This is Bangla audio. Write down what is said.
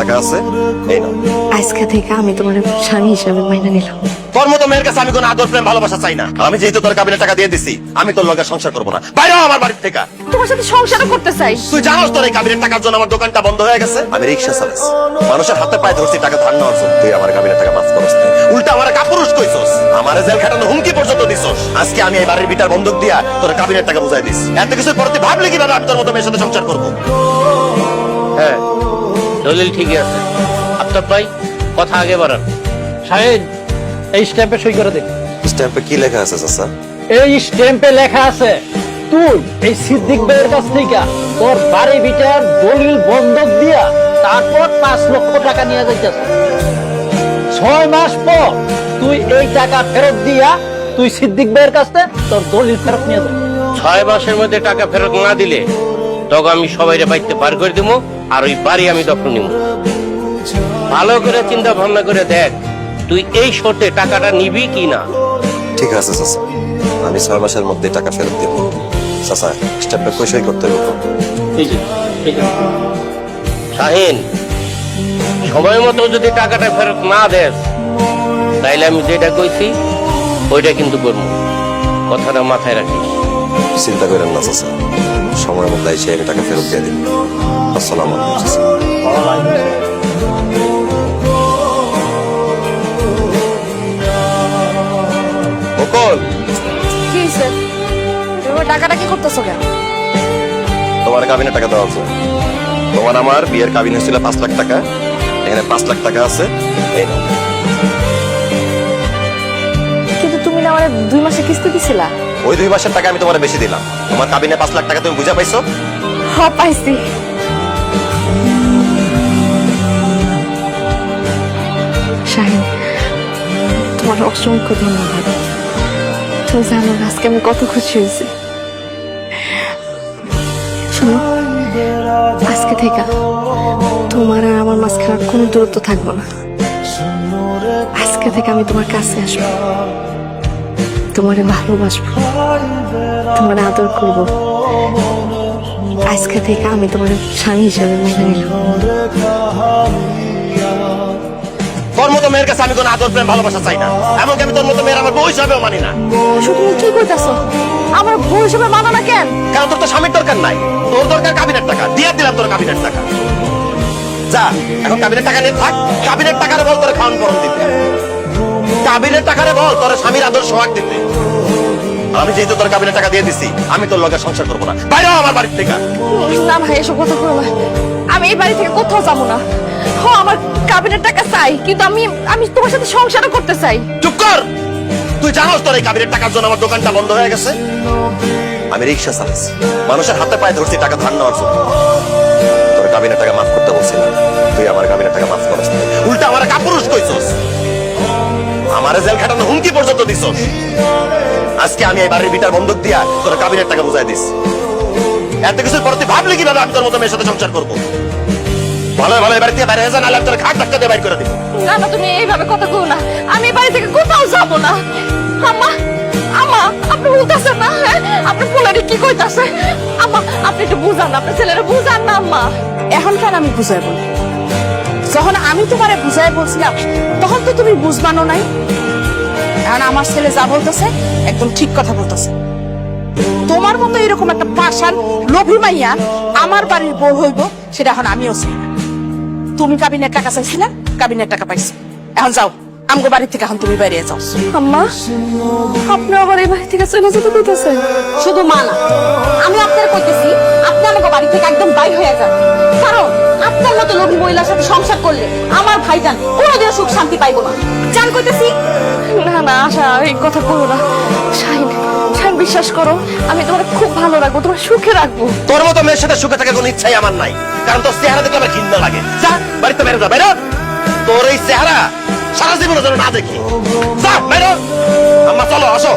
টাকা আছে? এই নাও। আজকে থেকে আমি তোমার স্বামী হিসাবে মাইনে নিলাম। তোর মতো মেয়ের কাছে আমি কোনো আদর প্রেম ভালোবাসা চাই না। আমি যেহেতু তোর কাবিনে টাকা দিয়ে দিছি আমি তোর লগে সংসার করব না। বাইরে আমার বাড়ির থেকে। তোমার সাথে সংসারও করতে চাই। তুই জানোস তোর এই কাবিনের টাকার জন্য আমার দোকানটা বন্ধ হয়ে গেছে? আমি রিক্সা চালাইছি। মানুষের হাতে পায়ে ধরছি টাকা ধার নেওয়ার জন্য। তুই আমার কাবিনের টাকা মাফ করস উল্টা আমার কাপুরুষ কইছস। আমার জেল খাটানো হুমকি পর্যন্ত দিছস। আজকে আমি এই বাড়ির বিটার বন্ধক দিয়া তোর কাবিনের টাকা বুঝাই দিস এত কিছু পরে ভাবলি কীভাবে আমি তোর মতো মেয়ের সাথে সংসার করব? হ্যাঁ। দলিল ঠিকই আছে। আফতাব ভাই কথা আগে বাড়ান। শাহিন এই স্ট্যাম্পে সই করে দে। স্ট্যাম্পে কি লেখা আছে চাচা? এই স্ট্যাম্পে লেখা আছে তুই এই সিদ্দিক ভাইয়ের কাছ থেকে তোর বাড়ি বিটার দলিল বন্ধক দিয়া তারপর পাঁচ লক্ষ টাকা নিয়ে যাইতেছ। ছয় মাস পর তুই এই টাকা ফেরত দিয়া তুই সিদ্দিক ভাইয়ের কাছে তোর দলিল ফেরত নিয়ে যাবি। ছয় মাসের মধ্যে টাকা ফেরত না দিলে তখন আমি সবাইরে বাড়িতে বার করে দিব আর ওই বাড়ি আমি দখল নিব। ভালো করে চিন্তা ভাবনা করে দেখ তুই এই শর্তে টাকাটা নিবি কি না? ঠিক আছে চাচা। আমি ছয় মাসের মধ্যে টাকা ফেরত দেব। চাচা স্ট্যাম্পে কই করতে হবে শাহিন সময় মতো যদি টাকাটা ফেরত না দেস তাইলে আমি যেটা কইছি ওইটা কিন্তু করব কথাটা মাথায় রাখিস। চিন্তা করেন না চাচা। সময় মতো এসে আমি টাকা ফেরত দিয়ে দিন। আসসালাম আলাইকুম। চাচা কি হয়েছে তুমি টাকাটা কি করতেছো কেন? তোমার কাবিনে টাকা দেওয়া আছে। তোমার আমার বিয়ের কাবিন হয়েছিল পাঁচ লাখ টাকা। এখানে পাঁচ লাখ টাকা আছে। এই নাও। কিন্তু তুমি না আমার দুই মাসে কিস্তি দিছিলা? ওই দুই মাসের টাকা আমি তোমার বেশি দিলাম। তোমার কাবিনে পাঁচ লাখ টাকা তুমি বুঝা পাইছো? হ পাইছি। তোমার অসংখ্য ধন্যবাদ তুমি জানো আজকে আমি কত খুশি হয়েছি। শোনো, আজকে থেকে তোমার আর আমার মাঝখানে কোনো দূরত্ব থাকব না। আজকে থেকে আমি তোমার কাছে আসব। তোমারে ভালোবাসবো, তোমার আদর করব। আজকে থেকে আমি তোমার স্বামী হিসেবে মেনে নিলাম। মতো মেয়ের কাছে আমি কোনো আদর প্রেম ভালোবাসা চাই না। এমনকি আমি তোর মতো মেয়ের আমার বউ হিসাবেও মানি না। তুমি কি করতেছো? আমার বউ হিসেবে মানো না কেন? কারণ তোর তো স্বামীর দরকার নাই। তোর দরকার কাবিনের টাকা। দিয়ে দিলাম তোর কাবিনের টাকা। যা এখন কাবিনের টাকা নিয়ে থাক। কাবিনের টাকারে বল তোর খাওয়ান দিতে কাবিনের টাকারে বল তোর স্বামীর আদর সোহাগ দিতে আমি যেহেতু তোর কাবিনের টাকা দিয়ে দিছি আমি তোর লগে সংসার করব না। বাইরে আমার বাড়ির থেকে। না ভাই এসব কথা করো না। আমি এই বাড়ি থেকে কোথাও যাব না। হ আমার কাবিনের টাকা চাই, কিন্তু আমি আমি তোমার সাথে সংসারও করতে চাই। চুপ কর! তুই জানোস তোর এই কাবিনের টাকার জন্য আমার দোকানটা বন্ধ হয়ে গেছে? আমি রিক্সা মানুষের হাতে পায়ে ধরছি, টাকা ধার নেওয়ার জন্য। তোর কাবিনের টাকা মাফ করতে বলছিলাম তুই আমার কাবিনের টাকা মাফ করস। উল্টা আমার কাপুরুষ কইছস। আমারে জেল খাটানো হুমকি পর্যন্ত দিছস। আজকে আমি এই বাড়ির বিটার বন্ধক দিয়া তোর কাবিনের টাকা বুঝাই দিস এত কিছুর পর তুই ভাবলি কীভাবে আমি তোর মতো মেয়ের সাথে সংসার করব? থেকে বাইরে হয়ে ঘাট ধাক্কা দিয়ে বাইর করে দিব। না না তুমি এইভাবে কথা কো না। আমি বাড়ি থেকে কোথাও যাব না। আম্মা আম্মা আপনি বলতেছেন না হ্যাঁ? আপনি পোলারে কি কইতাছে? আম্মা আপনি একটু বুঝান না আপনার ছেলেরা বুঝান না আম্মা। আমি বুঝাই বলি? যখন আমি তোমারে বুঝাই বলছিলাম তখন তো তুমি বুঝবানো নাই। এখন আমার ছেলে যা বলতেছে একদম ঠিক কথা বলতেছে। তোমার মতো এরকম একটা পাশান লোভী মাইয়া আমার বাড়ির বউ হইব সেটা এখন আমিও চাই না। তুমি কাবিনের টাকা চাইছিলা? কাবিনের টাকা পাইছো। এখন যাও আমগো বাড়ি থেকে এখন তুমি বাইরে যাও। আম্মা আপনি আবার এই বাড়ি থেকে চলে যেতে কইতাছেন? শুধু মা না আমি আপনার কইতেছি আপনি আমাকে বাড়ি থেকে একদম বাইর হয়ে যান। কারণ আপনার মতো লোভী মহিলার সাথে সংসার করলে আমার ভাইজান কোনোদিনও সুখ শান্তি পাইবো না। জান কইতেছি। না না আশা এই কথা করো না। শাইন বিশ্বাস করো, আমি তোমার খুব ভালো রাখব, তোমার সুখে রাখব। তোর মতো মেয়ের সাথে সুখে থাকার কোনো ইচ্ছাই আমার নাই। কারণ তোর চেহারা দেখলে আমার ঘৃণা লাগে। যা, বাড়িতে বেরো যা বেরো তোর এই চেহারা সারা জীবনের জন্য না দেখি। যা বেরো আম্মা, চলো, আসো।